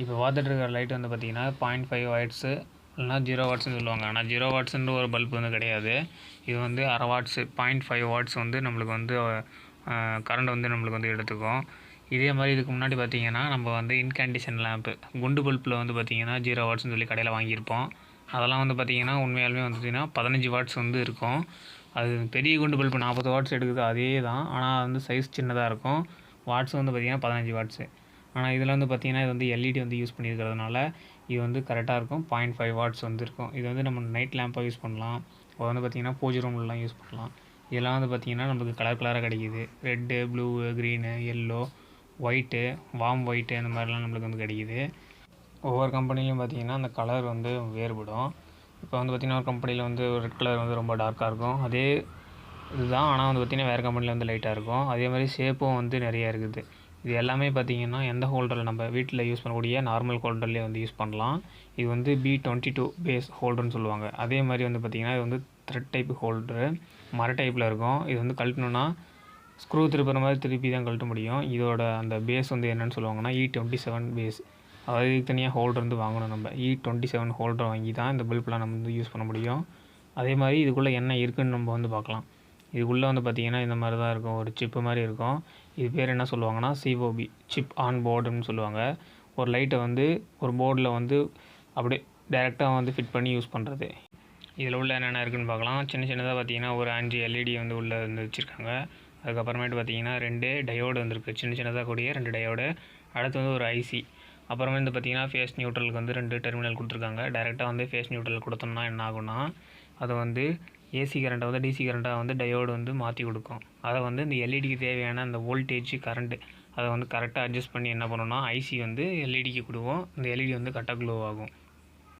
இப்போ பார்த்துட்டு இருக்கிற லைட் வந்து பார்த்தீங்கன்னா பாயிண்ட் ஃபைவ் வாட்ஸு இல்லைனா ஜீரோ வாட்ஸ்னு சொல்லுவாங்க. ஆனால் ஜீரோ வாட்ஸ்ன்ற ஒரு பல்ப் வந்து கிடையாது. இது வந்து அரை வாட்ஸு பாயிண்ட் ஃபைவ் வாட்ஸ் வந்து நம்மளுக்கு வந்து கரண்ட் வந்து நம்மளுக்கு வந்து எடுத்துக்கும். இதே மாதிரி இதுக்கு முன்னாடி பார்த்தீங்கன்னா நம்ம வந்து இன்கண்டிஷன் லேம்ப்பு குண்டு பல்பில் வந்து பார்த்திங்கன்னா ஜீரோ வாட்ஸ்னு சொல்லி கடையில் வாங்கியிருப்போம். அதெல்லாம் வந்து பார்த்திங்கன்னா உண்மையாலுமே வந்து பார்த்தீங்கன்னா பதினஞ்சு வாட்ஸ் வந்து இருக்கும். அது பெரிய குண்டு பல்ப் நாற்பது வாட்ஸ் எடுக்குது அதே தான் ஆனால் வந்து சைஸ் சின்னதாக இருக்கும். வாட்ஸ் வந்து பார்த்திங்கன்னா பதினஞ்சு வாட்ஸு ஆனால் இதில் வந்து பார்த்தீங்கன்னா இது வந்து எல்இடி வந்து யூஸ் பண்ணியிருக்கிறதுனால இது வந்து கரெக்டாக இருக்கும். பாயிண்ட் ஃபைவ் வாட்ஸ் வந்து இருக்கும். இது வந்து நம்ம நைட் லேம்பாக யூஸ் பண்ணலாம். இப்போ வந்து பார்த்திங்கன்னா பூஜை ரூம்லலாம் யூஸ் பண்ணலாம். இதெல்லாம் வந்து பார்த்திங்கன்னா நம்மளுக்கு கலர் கலராக கிடைக்கிது. Red blue green yellow white warm white அந்த மாதிரிலாம் நம்மளுக்கு வந்து கிடைக்கிது. ஒவ்வொரு கம்பெனிலையும் பார்த்திங்கன்னா அந்த கலர் வந்து வேறுபடும். இப்போ வந்து பார்த்திங்கன்னா ஒரு கம்பெனியில் வந்து ரெட் கலர் வந்து ரொம்ப டார்க்காக இருக்கும். அதே இதுதான். ஆனால் வந்து பார்த்திங்கன்னா வேறு கம்பெனியில் வந்து லைட்டாக இருக்கும். அதே மாதிரி ஷேப்பும் வந்து நிறையா இருக்குது. இது எல்லாமே பார்த்திங்கன்னா எந்த ஹோல்டரில் நம்ம வீட்டில் யூஸ் பண்ணக்கூடிய நார்மல் ஹோல்டர்லேயே வந்து யூஸ் பண்ணலாம். இது வந்து பி டுவெண்ட்டி டூ பேஸ் ஹோல்டர்னு சொல்லுவாங்க. அதே மாதிரி வந்து பார்த்திங்கன்னா இது வந்து த்ரெட் டைப் ஹோல்டரு. மர டைப்பில் இருக்கும். இது வந்து கழட்டணுன்னா ஸ்க்ரூ திருப்புற மாதிரி திருப்பி தான் கழட்ட முடியும். இதோட அந்த பேஸ் வந்து என்னென்னு சொல்லுவாங்கன்னா இ டுவெண்ட்டி செவன் பேஸ் அதாவது இதுக்கு தனியாக ஹோல்டர் வந்து வாங்கணும் நம்ம. இ டுவெண்ட்டி செவன் ஹோல்டர் வாங்கி தான் இந்த பல்பெலாம் நம்ம வந்து யூஸ் பண்ண முடியும். அதே மாதிரி இதுக்குள்ளே என்ன இருக்குதுன்னு நம்ம வந்து பார்க்கலாம். இதுக்குள்ளே வந்து பார்த்திங்கன்னா இந்த மாதிரி தான் இருக்கும். ஒரு சிப்பு மாதிரி இருக்கும். இது பேர் என்ன சொல்லுவாங்கன்னா சிஓபி சிப் ஆன் போர்டுன்னு சொல்லுவாங்க. ஒரு லைட்டை வந்து ஒரு போர்டில் வந்து அப்படியே டைரெக்டாக வந்து ஃபிட் பண்ணி யூஸ் பண்ணுறது இதில் உள்ள என்னென்ன இருக்குன்னு பார்க்கலாம். சின்ன சின்னதாக பார்த்தீங்கன்னா ஒரு அஞ்சு எல்இடி வந்து உள்ளே வந்து வச்சுருக்காங்க. அதுக்கப்புறமேட்டு பார்த்தீங்கன்னா ரெண்டு டயோடு வந்திருக்கு. சின்ன சின்னதாக கூடிய ரெண்டு டயோடு அடுத்து வந்து ஒரு ஐசி அப்புறமே வந்து பார்த்தீங்கன்னா ஃபேஸ் நியூட்ரலுக்கு வந்து ரெண்டு டெர்மினல் கொடுத்துருக்காங்க. டேரெக்டாக வந்து ஃபேஸ் நியூட்ரல் கொடுத்தோம்னா என்ன ஆகும்னா அதை வந்து ஏசி கரண்ட்டை வந்து டிசி கரண்ட்டாக வந்து டயோடு வந்து மாற்றி கொடுக்கும். அதை வந்து இந்த எல்இடிக்கு தேவையான அந்த வோல்டேஜ் கரண்ட்டு அதை வந்து கரெக்டாக அட்ஜஸ்ட் பண்ணி என்ன பண்ணணும்னா ஐசி வந்து எல்இடிக்கு கொடுவோம் இந்த எல்இடி வந்து கரெக்டாக க்ளோ ஆகும்.